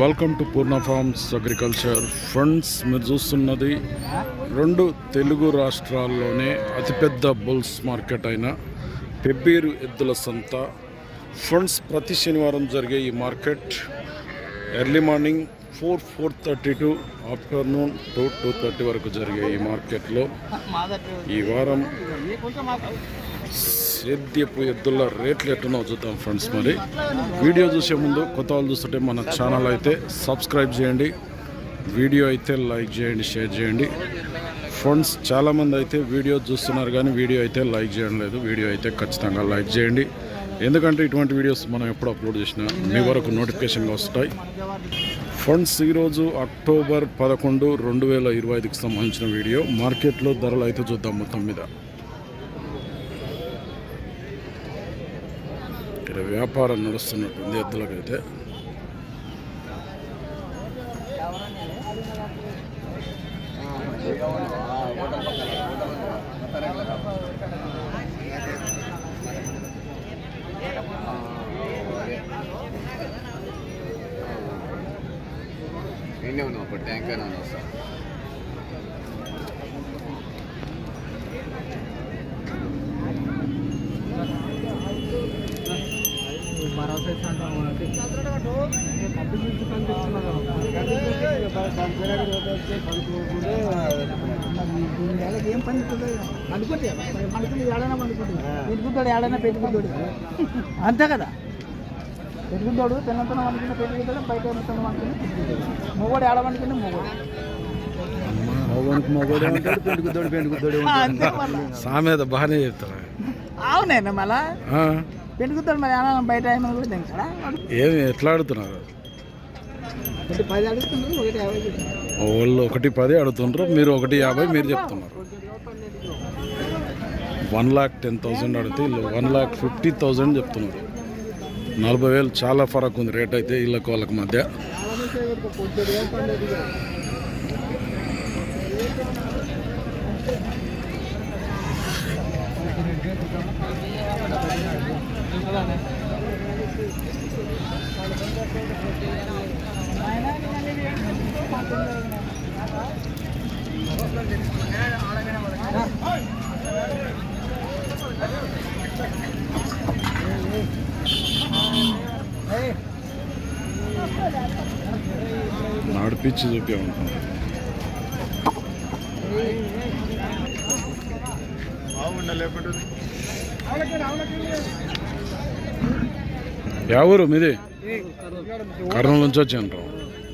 Welcome to Purna farms agriculture friends మీరు చూస్తున్నది రెండు తెలుగు రాష్ట్రాల్లోనే అతిపెద్ద బుల్స్ మార్కెట్ అయిన పెబ్బేరు ఎద్దుల సంత. ఫ్రెండ్స్ ప్రతి శనివారం జరిగే ఈ market early morning four four thirty to afternoon two two thirty వరకు జరిగే ఈ మార్కెట్లో ఈ వారం సేద్యపు ఎద్దుల రేట్లు ఎట్టునో చూద్దాం ఫ్రెండ్స్ మరి. వీడియో చూసే ముందు కొత్త వాళ్ళు చూస్తుంటే మన ఛానల్ అయితే సబ్స్క్రైబ్ చేయండి. వీడియో అయితే లైక్ చేయండి షేర్ చేయండి. ఫ్రెండ్స్ చాలామంది అయితే వీడియో చూస్తున్నారు కానీ వీడియో అయితే లైక్ చేయడం లేదు. వీడియో అయితే ఖచ్చితంగా లైక్ చేయండి. ఎందుకంటే ఇటువంటి వీడియోస్ మనం ఎప్పుడు అప్లోడ్ చేసినా మీ వరకు నోటిఫికేషన్గా వస్తాయి. ఫండ్స్ ఈరోజు అక్టోబర్ పదకొండు రెండు వేల ఇరవై ఐదుకి సంబంధించిన వీడియో. మార్కెట్లో ధరలు అయితే చూద్దాం మొత్తం మీద. ఇక్కడ వ్యాపారం నడుస్తున్నట్టుంది ఎద్దులకైతే. ఎన్నే ఉన్నావు అప్పుడు ట్యాంక్ అయినా ఉన్నావు ఏం పని అనుకుంటే ఏడైనా అనుకుంటుంది పెట్టుకుంటాడు ఏడైనా పెట్టుకుంటాడు అంతే కదా పెట్టుకుంటాడు తిన్నంతనం అనుకున్న పెట్టుకుంటాడు బయట మొత్తం అనుకుని మొగోడు మొగోడు. అంతే మళ్ళా. సామెత బాగానే చెప్తారు? అవునేనా మళ్ళా? మరి ఏడైనా బయట ఏమైనా కూడా తింటాడా ఏమి ఎట్లా ఆడుతున్నారు. వాళ్ళు ఒకటి పది అడుగుతుండ్రు మీరు ఒకటి యాభై మీరు చెప్తున్నారు. వన్ లాక్ టెన్ థౌజండ్ అడిగితే వన్ లాక్ ఫిఫ్టీ థౌజండ్ చెప్తున్నారు. నలభై వేలు చాలా ఫరక్ ఉంది రేట్ అయితే వీళ్ళకి వాళ్ళకి మధ్య. అలానే చేయకూడదు. పొద్దుడు వేలు పన్నెండు వేలు. నడిపించి చూపే ఉంటాం యా ఊరు మీది కర్నూలు. నుంచి వచ్చిండ్రు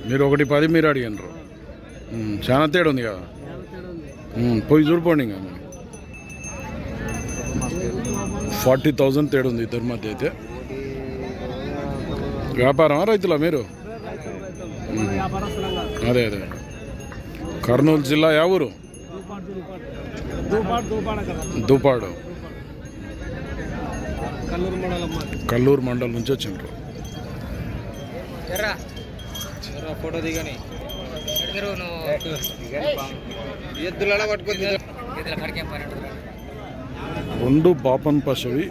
మీరు ఒకటి పది మీరు అడిగినరు చాలా తేడా ఉంది కదా. పోయి చూడిపోండి ఇంకా. ఫార్టీ థౌజండ్ తేడా ఉంది ఇద్దరి మధ్య అయితే. వ్యాపారమా రైతులా మీరు. అదే అదే. కర్నూలు జిల్లా యా ఊరు? దూపాడు కల్లూరు మండలం నుంచి వచ్చిండ్రు. ఫోటో దిగని. రెండు బాపన్ పశువి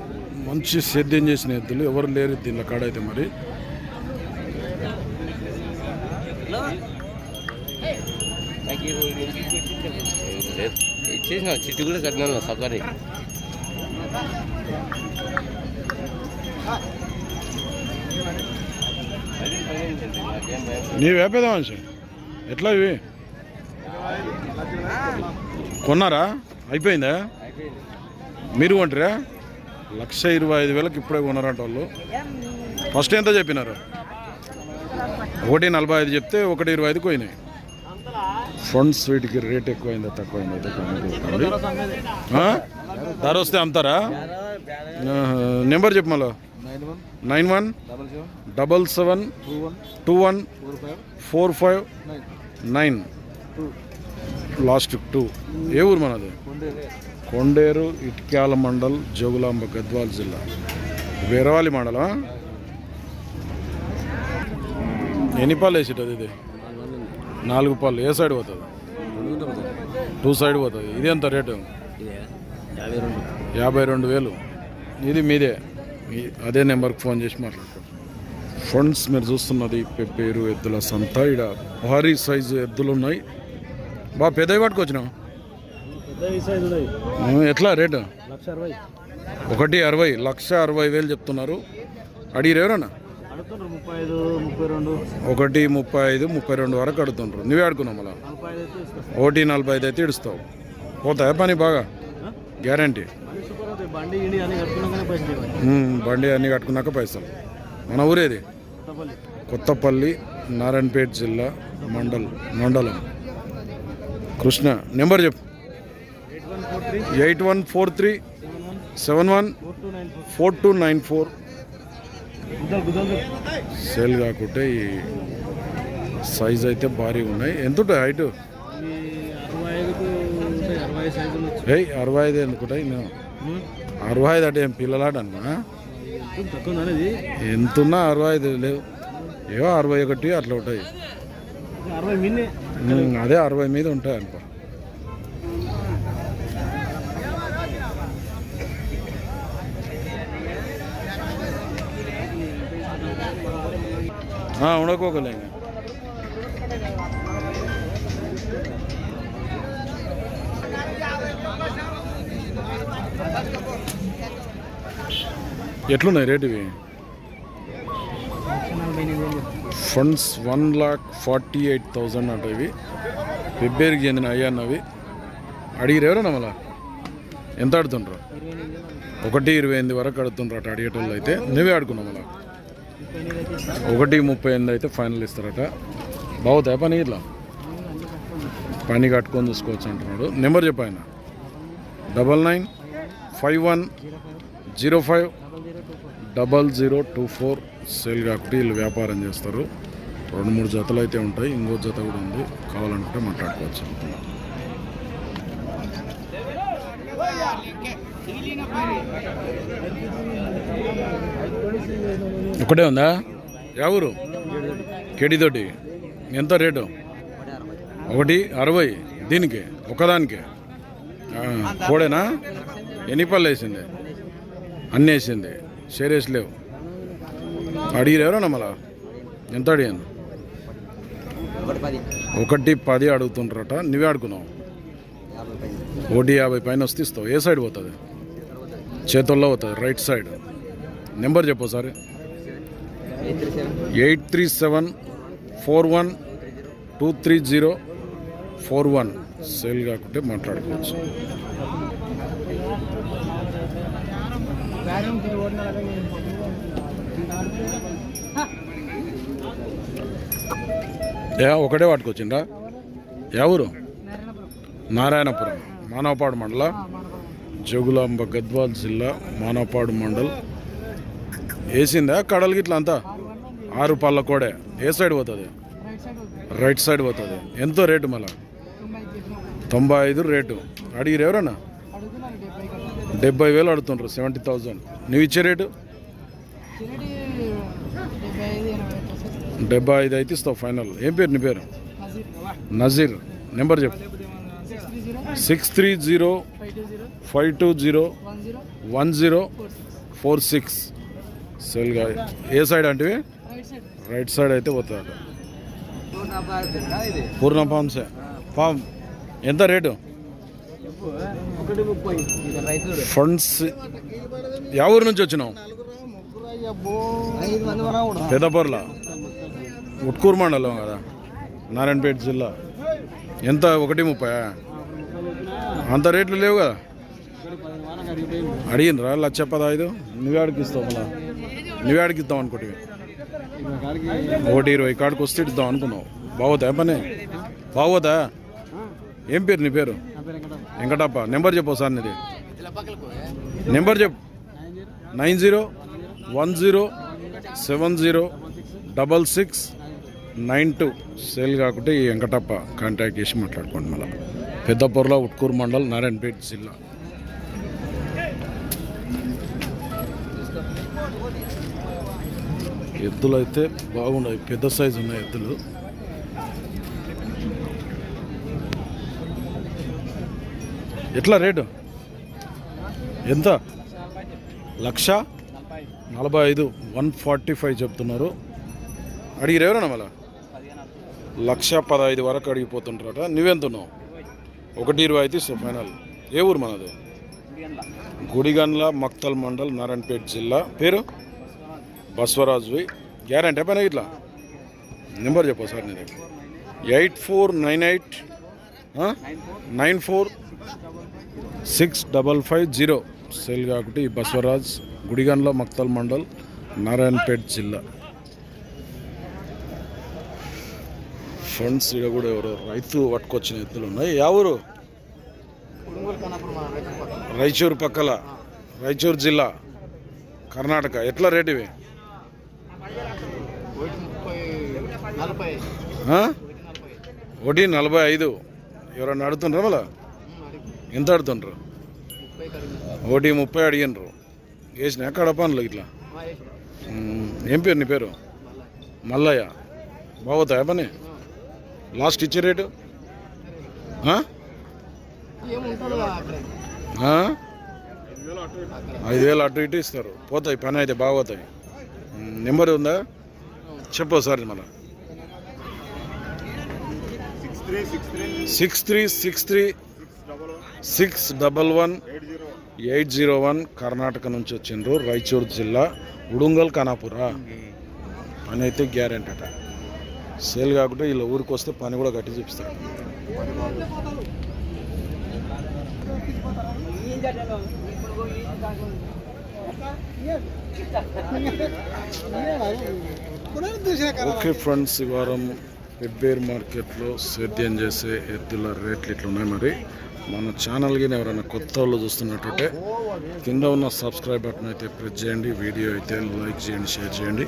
మంచి సేద్యం చేసిన ఎద్దులు ఎవరు లేరు దీనిలో కాడైతే మరి. ఇచ్చేసిన చిట్టు కూడా కట్టినాను సఫారీ నీ వేపేదా మనిషి? ఎట్లా ఇవి? కొన్నారా? అయిపోయిందా? మీరు కొంటారా? లక్ష ఇరవై ఐదు వేలకు ఇప్పుడే కొన్నారంట వాళ్ళు. ఫస్ట్ ఎంత చెప్పినారు? ఒకటి నలభై ఐదు చెప్తే ఒకటి ఇరవై ఐదుకి పోయినాయి. ఫండ్స్ వీటికి రేట్ ఎక్కువైందా తక్కువైందా అయితే ధర వస్తే అమ్ముతారా? నెంబర్ చెప్పు మళ్ళా. Nine one double seven two one four five nine. Last two. ఏ ఊరు మనది? కొండేరు ఇట్క్యాల మండల్ జోగులాంబ గద్వాల్ జిల్లా. వీరవాలి మండలం ఎన్ని పాలు వేసేటది ఇది? నాలుగు పాలు ఏ సైడ్ పోతుంది? టూ సైడ్ పోతుంది. ఇది ఎంత రేటు? యాభై రెండు. వేలు ఇది మీదే. మీ- అదే నెంబర్కి ఫోన్ చేసి మాట్లాడుకోండి. ఫండ్స్ మీరు చూస్తున్నది పేరు ఎద్దుల సంత. ఇక్కడ భారీ సైజు ఎద్దులు ఉన్నాయి. బాగా పెద్దవి పట్టుకొచ్చినావు ఎట్లా రేటు? ఒకటి అరవై లక్ష అరవై వేలు చెప్తున్నారు. అడిగిరు ఒకటి ముప్పై ఐదు ముప్పై రెండు వరకు అడుగుతుండ్రు నువ్వే ఆడుకున్నావు మళ్ళా? ఒకటి నలభై ఐదు అయితే ఇడుస్తావు. పోతాయా పని బాగా? గ్యారంటీ. బండి అన్నీ కట్టుకున్నాక పైసలు. మన ఊరేది? కొత్తపల్లి. నారాయణపేట జిల్లా మండల్ మండలం. కృష్ణ నెంబర్ చెప్పు. Eight one four three. Seven one four two nine four four two nine four గుద్దలు గుద్దలు సేల్ కాకుంటే ఈ సైజ్ అయితే భారీ ఉన్నాయి. ఎంత ఉంటుంది హైట్ అరవై ఉంటాయి అరవై ఐదు సైజులు వచ్చి ఏయ్ అరవై ఐదు ఎందుకుంటాయి నేను అరవై ఐదు అంటే ఏం పిల్లలాడన్నా? తక్కువ అనేది? ఎంతున్నా అరవై ఐదు లేవు. ఏవో అరవై ఒకటి అట్లా ఉంటాయి. అదే అరవై మీద ఉంటాయి అనుకో ఆ, ఎట్లున్నాయి రేటు ఇవి? Funds one lakh forty eight thousand అంట ఇవి. ఫిబ్రవరికి చెందిన అయ్యన్నవి అడిగిరు ఎవరైనా మళ్ళా? ఎంత ఆడుతుండ్రు? ఒకటి ఇరవై ఎనిమిది వరకు ఆడుతుండ్రు అట అడిగేటోళ్ళు అయితే. నువ్వే ఆడుకున్నావు మళ్ళా? ఒకటి ముప్పై ఎనిమిది అయితే ఫైనల్ ఇస్తారట. బాగుతాయి పని ఇట్లా పని కట్టుకొని చూసుకోవచ్చు అంటున్నాడు. నెంబర్ చెప్పు double nine five one zero five double zero two four sale కాకుండా వీళ్ళు వ్యాపారం చేస్తారు. రెండు మూడు జతలు అయితే ఉంటాయి. ఇంకో జత కూడా ఉంది. కావాలనుకుంటే మాట్లాడుకోవచ్చు. ఒకటే ఉందా? ఎవరు కేడీతోటి ఎంత రేటు? ఒకటి అరవై. దీనికి? ఒకదానికి? కోడేనా? ఎన్ని పళ్ళు వేసింది? అన్నీ వేసింది. షేర్ లేవు. అడిగిరు ఎవరన్నా మళ్ళా ఎంత అడిగాను ఒకటి పది ఒకటి పది అడుగుతుంటారట నువ్వే ఆడుకున్నావు ఒకటి యాభై పైన వస్తే ఇస్తావు. ఏ సైడ్ పోతుంది? చేతుల్లో పోతుంది రైట్ సైడ్ నెంబర్ చెప్పు sir. Eight three seven eight three seven four one two three zero four one. Sale కాకుంటే మాట్లాడుకోవచ్చు. ఏ ఒకటే పట్టుకొచ్చిండ్రా ఎవరు నారాయణపురం. మానవపాడు మండల? జగులాంబ గద్వాల్ జిల్లా మానపాడు మండల్. వేసిందా? కడలు గిట్ల అంతా? ఆరు పళ్ళ కోడే. ఏ సైడ్ పోతుంది? రైట్ సైడ్ పోతుంది. ఎంతో రేటు మళ్ళా? తొంభై ఐదు రేటు. అడిగిరు ఎవరన్నా? డెబ్బై వేలు అడుగుతుండ్రు సెవెంటీ థౌజండ్. నువ్వు ఇచ్చే రేటు? డెబ్బై ఐదు అయితే ఇస్తావు ఫైనల్. ఏం పేరు నీ పేరు? నజీర్. నెంబర్ చెప్పు. Six three zero five two zero one zero four six. సెల్గా ఏ సైడ్ అంటే రైట్ సైడ్ అయితే పోతాడు పూర్ణ పామ్సే పామ్ ఎంత రేటు? ఫండ్స్ యా ఊరు నుంచి వచ్చినావు? పెద్దపర్ల ఉట్కూరు మండలం కదా నారాయణపేట జిల్లా. ఎంత? ఒకటి ముప్పై అంత రేట్లు లేవు కదా. అడిగినరా లక్ష పదహైదు. నువ్వే ఆడికి మళ్ళా? నువ్వే ఆడికి అనుకోటి? ఒకటి ఇరవై కాడికి వస్తే ఇద్దాం అనుకున్నావు. బాగోదా పని? బాగోదా? ఏం పేరు నీ పేరు? వెంకటప్ప. నెంబర్ చెప్పు సార్ నీది. నెంబర్ చెప్పు. Nine zero one zero seven zero double six nine two. Sale కాకుంటే ఈ వెంకటప్ప కాంటాక్ట్ చేసి మాట్లాడుకోండి మళ్ళీ. పెద్దపూర్ల ఉట్కూరు మండల్ నారాయణపేట జిల్లా. ఎద్దులు అయితే బాగున్నాయి పెద్ద సైజు ఉన్నాయి ఎద్దులు. ఎట్లా రేటు? ఎంత? లక్ష? నలభై ఐదు వన్ ఫార్టీ ఫైవ్ చెప్తున్నారు. అడిగిరేవరన్నా మళ్ళా? లక్ష పదహైదు వరకు అడిగిపోతుంటారట. నువ్వెంత ఉన్నావు ఒకటి ఇరవై అయితే ఇస్తావు ఫైనల్. ఏ ఊరు మనది? గుడిగన్ల మక్తల్ మండల్ నారాయణపేట జిల్లా. పేరు? బస్వరాజువి. గ్యారంటీ పైన ఇట్లా? నెంబర్ చెప్పు సార్ నేను eight four nine eight nine four six double five zero. Sale కాకుండా బస్వరాజ్ గుడిగన్ల మక్తల్ మండల్ నారాయణపేట జిల్లా. ఫ్రెండ్స్. ఇక్కడ కూడా ఎవరో రైతు పట్టుకొచ్చిన ఎత్తులు ఉన్నాయి. యా ఊరు? రాయచూరు పక్కల. రాయచూరు జిల్లా. కర్ణాటక. ఎట్లా రేట్ ఇవి? ఒకటి నలభై. ఐదు. ఎవరన్నా అడుగుతుండ్రా మళ్ళా? ఎంత అడుగుతుండ్రు? ఒకటి ముప్పై అడిగినరు వేసిన కడపాన్లు ఇట్లా? ఏం పేరు నీ పేరు? మల్లయ్య. బాగుతాయా పని? లాస్ట్ ఇచ్చే రేటు? ఐదు వేలు అటు ఇటు ఇస్తారు. పోతాయి పని అయితే బాగోతాయి. నెంబర్ ఉందా? చెప్పు సార్ మళ్ళా. Six three six three six double one eight zero one Karnataka నుంచి వచ్చిండ్రు రాయచూరు జిల్లా ఉడుంగల్ ఖానాపురా. పని అయితే గ్యారెంటీ అట. సేల్ కాకుండా వీళ్ళ ఊరికి వస్తే పని కూడా కట్టి చూపిస్తారు. ఓకే ఫ్రెండ్స్ ఈ వారం పెబ్బేర్ మార్కెట్లో సేద్యం చేసే ఎద్దుల రేట్లు ఇట్లున్నాయి మరి. మన ఛానల్కి ఎవరైనా కొత్త వాళ్ళు చూస్తున్నట్టు కింద ఉన్న సబ్స్క్రైబ్ బటన్ అయితే ప్రెస్ చేయండి వీడియో అయితే లైక్ చేయండి షేర్ చేయండి.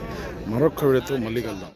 మరొక వీడియోతో మళ్ళీ కలుద్దాం.